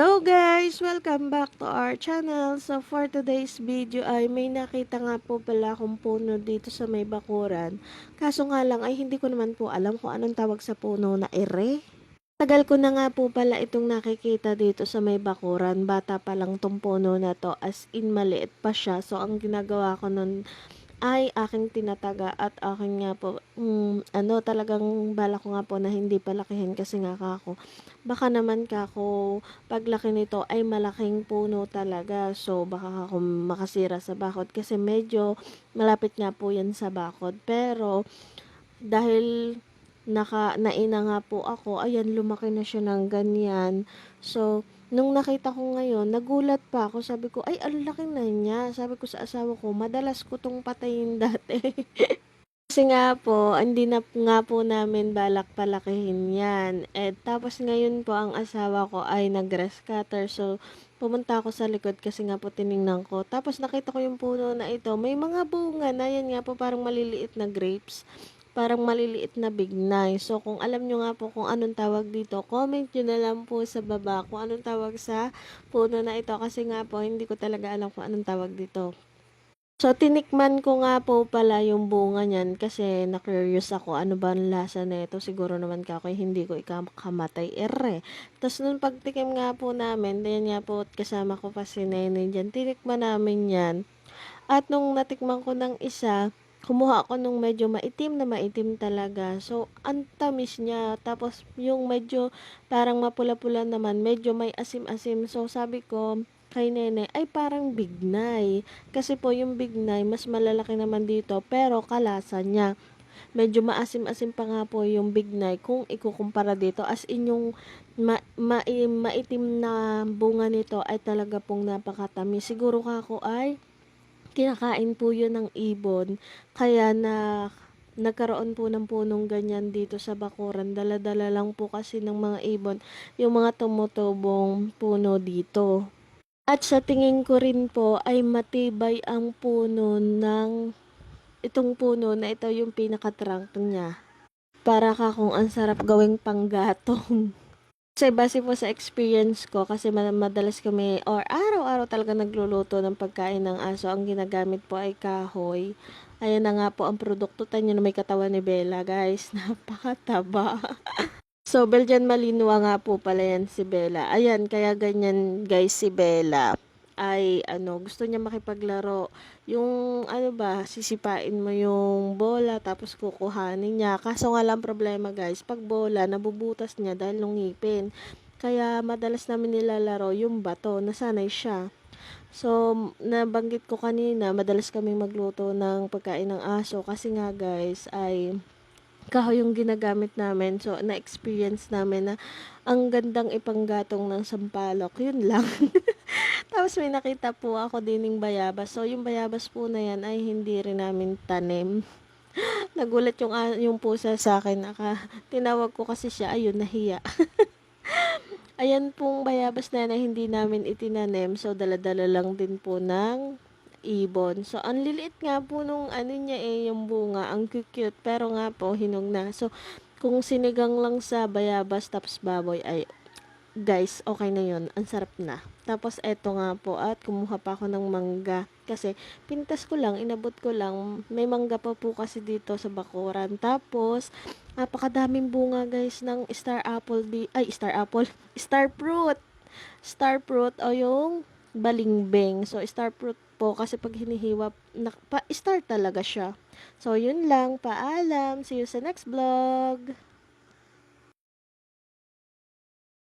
Hello guys! Welcome back to our channel. So for today's video ay may nakita nga po pala akong puno dito sa may bakuran. Kaso nga lang ay hindi ko naman po alam kung anong tawag sa puno na ere. Tagal ko na nga po pala itong nakikita dito sa may bakuran. Bata pa lang tong puno na to as in maliit pa siya. So ang ginagawa ko nun ay aking tinataga at aking nga po, mm, ano talagang bala ko nga po na hindi palakihin kasi nga kako. Baka naman kako paglaki nito ay malaking puno talaga. So, baka ako makasira sa bakod kasi medyo malapit nga po yan sa bakod. Pero, dahil naka, naina nga po ako, ayan, lumaki na siya ng ganyan. So, nung nakita ko ngayon, nagulat pa ako. Sabi ko, ay, ang laki na niya. Sabi ko sa asawa ko, madalas ko tong patayin dati. Kasi nga po, hindi na nga po namin balak palakihin yan. Eh, tapos ngayon po, ang asawa ko ay nag-grass cutter. So, pumunta ako sa likod kasi nga po tiningnan ko. Tapos nakita ko yung puno na ito. May mga bunga na yan nga po, parang maliliit na grapes. Parang maliliit na bignay. So, kung alam nyo nga po kung anong tawag dito, comment nyo na lang po sa baba kung anong tawag sa puno na ito. Kasi nga po, hindi ko talaga alam kung anong tawag dito. So, tinikman ko nga po pala yung bunga niyan kasi na-curious ako ano ba ang lasa na ito. Siguro naman kako hindi ko ikakamatay ere. Tapos nung pagtikim nga po namin, din nga po kasama ko pa si Nene dyan, tinikman namin yan. At nung natikman ko ng isa, kumuha ako nung medyo maitim na maitim talaga. So, ang tamis niya. Tapos, yung medyo parang mapula-pula naman, medyo may asim-asim. So, sabi ko, kay Nene ay parang bignay. Kasi po yung bignay, mas malalaki naman dito, pero kalasa niya. Medyo maasim-asim pa nga po yung bignay kung ikukumpara dito. As in yung ma, ma, maitim na bunga nito ay talaga pong napakatamis. Siguro kako ay kinakain po yun ng ibon. Kaya na nagkaroon po ng punong ganyan dito sa Bakuran. Dala-dala lang po kasi ng mga ibon yung mga tumutubong puno dito. At sa tingin ko rin po ay matibay ang puno ng itong puno na ito yung pinaka-trunk niya. Para ka kung ang sarap gawing panggatong. Kasi base po sa experience ko, kasi ma- madalas kami, or araw-araw talaga nagluluto ng pagkain ng aso, ang ginagamit po ay kahoy. Ayan na nga po ang produkto. Tanyo na may katawan ni Bella, guys. Napakataba. So, Belgian Malinois nga po pala yan si Bella. Ayan, kaya ganyan guys si Bella. Ay, ano, gusto niya makipaglaro. Yung, ano ba, sisipain mo yung bola, tapos kukuhanin niya. Kaso nga lang problema guys, pag bola, nabubutas niya dahil nung ngipin. Kaya, madalas namin nilalaro yung bato, nasanay siya. So, nabanggit ko kanina, madalas kaming magluto ng pagkain ng aso kasi nga guys, ay kahoy yung ginagamit namin. So, na-experience namin na ang gandang ipanggatong ng sampalok. Yun lang. Tapos may nakita po ako dining bayabas. So, yung bayabas po na yan ay hindi rin namin tanim. Nagulat yung, ah, yung pusa sa akin. Naka, tinawag ko kasi siya. Ayun, nahiya. Ayan pong bayabas na yan na hindi namin itinanim. So, daladala lang din po ng ibon. So, ang liliit nga po nung ano niya eh, yung bunga. Ang cute, pero nga po, hinog na. So, kung sinigang lang sa bayabas tapos baboy ay guys, okay na yun. Ang sarap na. Tapos, eto nga po. At kumuha pa ako ng mangga. Kasi, pintas ko lang, inabot ko lang. May mangga pa po kasi dito sa bakuran. Tapos, napakadaming bunga guys ng star apple. Di ay, star apple. Star fruit. Star fruit o yung balingbing. So, star fruit po kasi pag hinihiwa, na, pa, star talaga siya. So, yun lang. Paalam. See you sa next vlog.